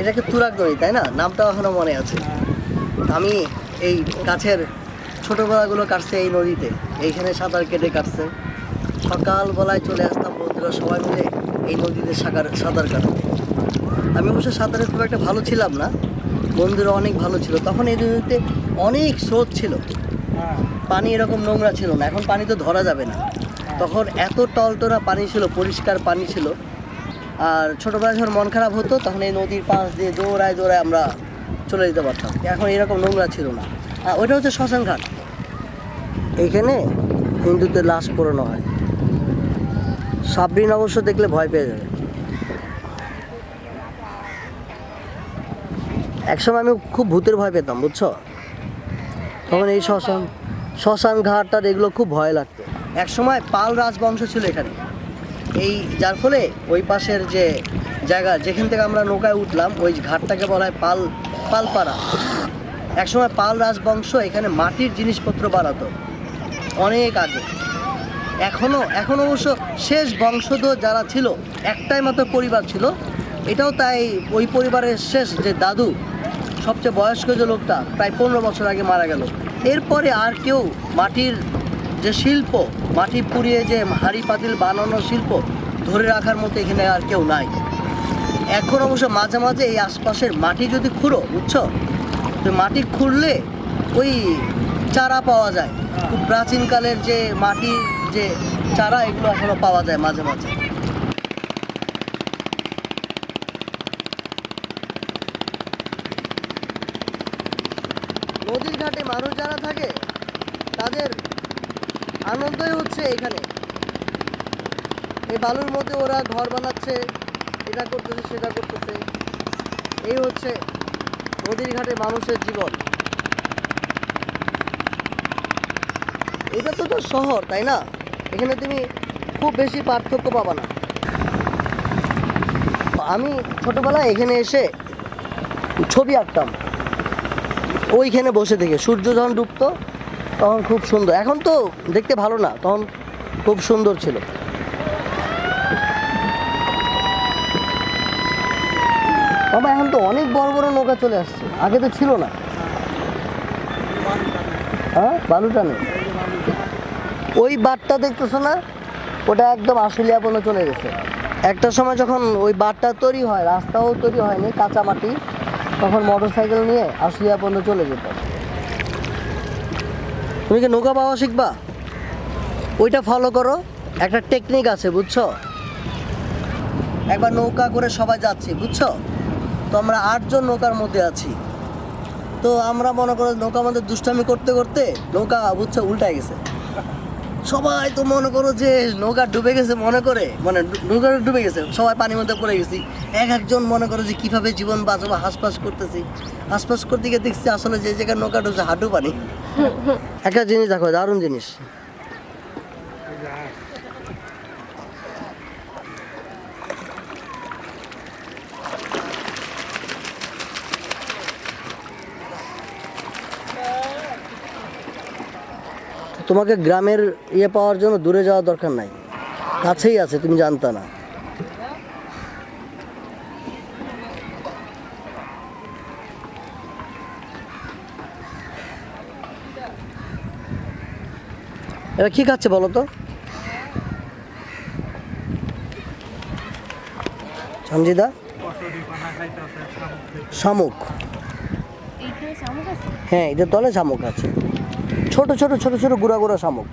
এটাকে তুরাগ নদী তাই না? নামটা এখনও মনে আছে। আমি এই গাছের ছোটোবেলাগুলো কাটছে এই নদীতে। এইখানে সাঁতার কেটে কাটছে। সকালবেলায় চলে আসতাম বন্ধুরা সবাই মিলে এই নদীতে সাঁতার সাঁতার কাটতে। আমি অবশ্য সাঁতারে খুব একটা ভালো ছিলাম না। বন্ধুরা অনেক ভালো ছিল। তখন এই নদীতে অনেক স্রোত ছিল। পানি এরকম নোংরা ছিল না। এখন পানি তো ধরা যাবে না। তখন এত টলটরা পানি ছিল, পরিষ্কার পানি ছিল। আর ছোটোবেলায় যখন মন খারাপ হতো, তখন এই নদীর পাশ দিয়ে দৌড়ায় দৌড়ায় আমরা চলে যেতে পারতাম। এখন এরকম নোংরা ছিল না। আর ওইটা হচ্ছে শ্মশান ঘাট। এইখানে হিন্দুদের লাশ পোড়ানো হয়। সাবরিন অবশ্য দেখলে ভয় পেয়ে যাবে। একসময় আমি খুব ভূতের ভয় পেতাম, বুঝছ? তখন এই শ্মশান শ্মশান ঘাট আর এগুলো খুব ভয় লাগতো। একসময় পাল রাজবংশ ছিল এখানে। এই যার ফলে ওই পাশের যে জায়গা, যেখান থেকে আমরা নৌকায় উঠলাম, ওই ঘাটটাকে বলা হয় পাল, পালপাড়া। একসময় পাল রাজবংশ এখানে মাটির জিনিসপত্র বানাতো, অনেক আগে। এখনও এখন অবশ্য শেষ বংশধর যারা ছিল, একটাই মাত্র পরিবার ছিল। এটাও তাই ওই পরিবারের শেষ যে দাদু, সবচেয়ে বয়স্ক যে লোকটা, প্রায় পনেরো বছর আগে মারা গেল। এরপরে আর কেউ মাটির যে শিল্প, মাটি পুড়িয়ে যে হাঁড়ি পাতিল বানানোর শিল্প, ধরে রাখার মতো এখানে আর কেউ নাই। এখন অবশ্য মাঝে মাঝে এই আশপাশের মাটি যদি খুঁড়ো, বুঝছ? তো মাটি খুঁড়লে ওই চারা পাওয়া যায়। খুব প্রাচীনকালের যে মাটির যে চারা, এগুলো এখনও পাওয়া যায় মাঝে মাঝে নদীর ঘাটে মানুষ যারা থাকে তাদের আনন্দই হচ্ছে এখানে। এই বালুর মধ্যে ওরা ঘর বানাচ্ছে, এটা করতেছে, সেটা করতেছে। এই হচ্ছে নদীর ঘাটে মানুষের জীবন। এটা তো তো শহর, তাই না? এখানে তুমি খুব বেশি পার্থক্য পাবা না। আমি ছোটবেলায় এখানে এসে ছবি আঁকতাম। ওইখানে বসে থেকে। সূর্য যখন ডুবতো, তখন খুব সুন্দর। এখন তো দেখতে ভালো না। তখন খুব সুন্দর ছিল। বাবা, এখন তো অনেক বড় বড় নৌকা চলে আসছে। আগে তো ছিল না। হ্যাঁ? বালুটা নেই। ওই বাটটা দেখতেছো না? ওটা একদম আশুলিয়া পর্যন্ত চলে গেছে। একটা সময় যখন ওই বাটটা তৈরি হয়, রাস্তাও তৈরি হয়নি, কাঁচা মাটি, তখন মোটর সাইকেল নিয়ে আশুলিয়া পর্যন্ত চলে যেত। তুমি কি নৌকা পাওয়া শিখবা? ওইটা ফলো করো। একটা টেকনিক আছে বুঝছ? একবার নৌকা করে সবাই যাচ্ছি বুঝছ? তো আমরা আটজন নৌকার মধ্যে আছি। তো আমরা মনে করো নৌকা আমাদের দুষ্টামি করতে করতে নৌকা বুঝছ উল্টায় গেছে। সবাই তো মনে করো যে নৌকা ডুবে গেছে মনে করে। মানে নৌকা ডুবে গেছে সবাই পানির মধ্যে পড়ে গেছি। এক একজন মনে করো যে কীভাবে জীবন বাঁচাবো হাসপাস করতেছি। হাসপাস করতে গিয়ে দেখছি আসলে যে জায়গায় নৌকা ডুবছে হাঁটু পানি। একটা জিনিস দেখো দারুণ জিনিস। তোমাকে গ্রামের ইয়ে পাওয়ার জন্য দূরে যাওয়ার দরকার নাই। কাছেই আছে তুমি জানতা না। এরা কি খাচ্ছে বলো তো? সঞ্জিদা শামুক। হ্যাঁ এটা তলে শামুক আছে। ছোট ছোট ছোট ছোট গুঁড়া গুঁড়া শামুক।